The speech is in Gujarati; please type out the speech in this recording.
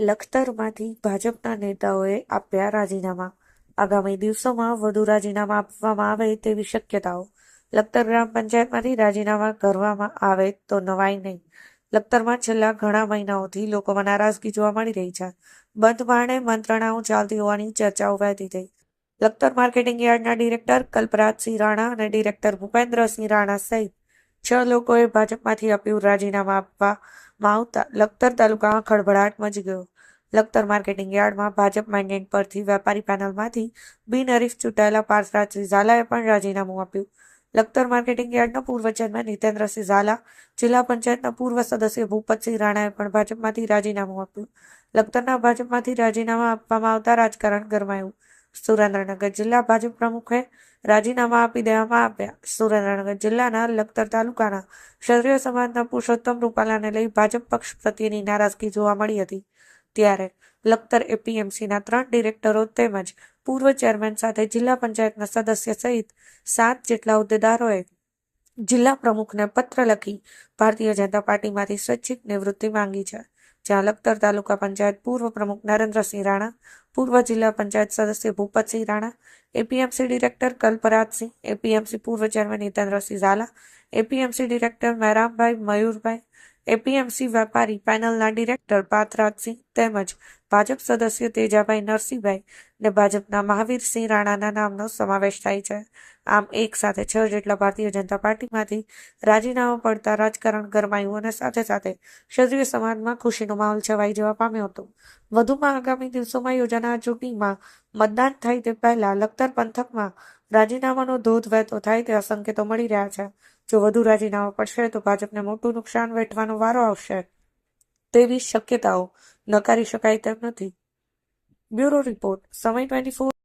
લખતરમાંથી ભાજપના નેતાઓએ આપ્યા રાજીનામા. આગામી દિવસોમાં વધુ રાજીનામા આપવામાં આવે તેવી શક્યતાઓ. લખતર ગ્રામ પંચાયતમાંથી રાજીનામા કરવામાં આવે તો નવાઈ નહીં. લખતરમાં છેલ્લા ઘણા મહિનાઓથી લોકોમાં નારાજગી જોવા મળી રહી છે. બંધ મારણે મંત્રણાઓ ચાલતી હોવાની ચર્ચાઓ વહેતી થઈ. લખતર માર્કેટિંગ યાર્ડના ડિરેક્ટર કલ્પરાજસિંહ રાણા અને ડિરેક્ટર ભૂપેન્દ્રસિંહ રાણા સહિત છ લોકોએ ભાજપમાંથી આપ્યું રાજીનામા આપવામાં આવતા લખતર તાલુકામાં ખળભળાટ મચી ગયો. લખતર માર્કેટિંગ યાર્ડમાં ભાજપ મેન્ડેટ પરથી વેપારી પેનલમાંથી બિનહરીફ ચૂંટાયેલા પાર્થરાજસિંહ ઝાલાએ પણ રાજીનામું આપ્યું. લખતર માર્કેટિંગ યાર્ડના પૂર્વ ચેરમેન હિતેન્દ્રસિંહ ઝાલા જિલ્લા પંચાયતના પૂર્વ સદસ્ય ભૂપતસિંહ રાણાએ પણ ભાજપમાંથી રાજીનામું આપ્યું. લખતરના ભાજપમાંથી રાજીનામા આપવામાં આવતા રાજકારણ ગરમાયું. સુરેન્દ્રનગર જિલ્લા ભાજપ પ્રમુખે રાજીનામા આપી દેવામાં આવ્યા. સુરેન્દ્રનગર જિલ્લાના લખતર તાલુકાના ક્ષત્રિય સમાજના પુરુષોત્તમ રૂપાલાને લઈ ભાજપ પક્ષ પ્રત્યેની નારાજગી જોવા મળી હતી. ત્યારે લખતર એપીએમસીના ત્રણ ડિરેક્ટરો તેમજ પૂર્વ ચેરમેન સાથે જિલ્લા પંચાયતના સદસ્ય સહિત સાત જેટલા હોદ્દેદારોએ જિલ્લા પ્રમુખને પત્ર લખી ભારતીય જનતા પાર્ટીમાંથી સ્વૈચ્છિક નિવૃત્તિ માંગી છે. જ્યાં લખતર તાલુકા પંચાયત પૂર્વ પ્રમુખ નરેન્દ્રસિંહ રાણા, પૂર્વ જિલ્લા પંચાયત સદસ્ય Bhupatsinh Rana, APMC director Kalparajsinh, APMC પૂર્વ chairman Hitendrasinh Jhala, APMC director Maherambhai Mayurbhai APMC વેપારી પેનલના ડિરેક્ટર પાથરાજસિંહ તેમજ ભાજપ સદસ્ય તેજાભાઈ નરસિંહભાઈ ને ભાજપના મહાવીરસિંહ રાણાના નામનો સમાવેશ થાય છે. આમ એક સાથે છ જેટલા ભારતીય જનતા પાર્ટીમાંથી રાજીનામા પડતા રાજકારણ ગરમાયું અને સાથે સાથે ક્ષત્રિય સમાજમાં ખુશીનો માહોલ છવાઈ જવા પામ્યો હતો. વધુમાં આગામી દિવસોમાં યોજાનાર ચૂંટણીમાં મતદાન થાય તે પહેલા લખતર પંથકમાં રાજીનામાનો ધોધ વહેતો થાય તેવા સંકેતો મળી રહ્યા છે. જો વધુ રાજીનામા પડશે તો ભાજપને મોટું નુકસાન વેઠવાનો વારો આવશે. તેવી શક્યતાઓ નકારી શકાય તેમ નથી. Bureau report, Samay twenty four